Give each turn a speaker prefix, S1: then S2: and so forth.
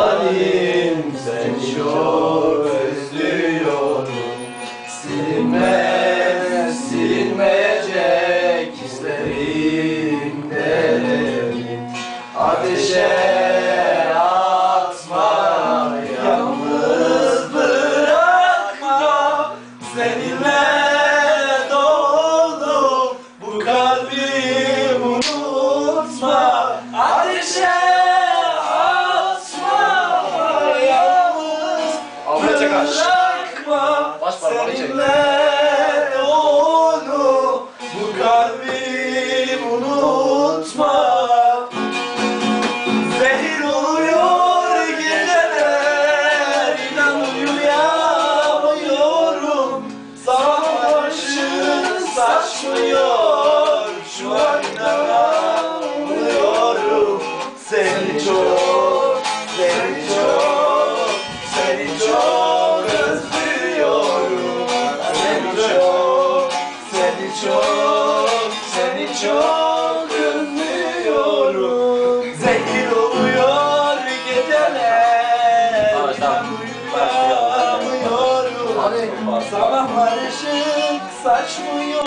S1: Halim seni çok özlüyorum. Silinmez, silinmeyecek hislerimdenim Ateşe atma, yalnız bırakma. Seninle doğdum, bu kalbim unutma
S2: Baş parmağını çek.
S1: Doğdum, bu kalbim unutma. Zehir oluyor geceler İnan uyuyamıyorum. Sabahlaşın saçmıyor Şu an Seni çok, seni çok Seni çok çok Seni çok özlüyorum Zehir oluyor geceler. Uyuyamıyorum. Sabahlar ışık saçmıyor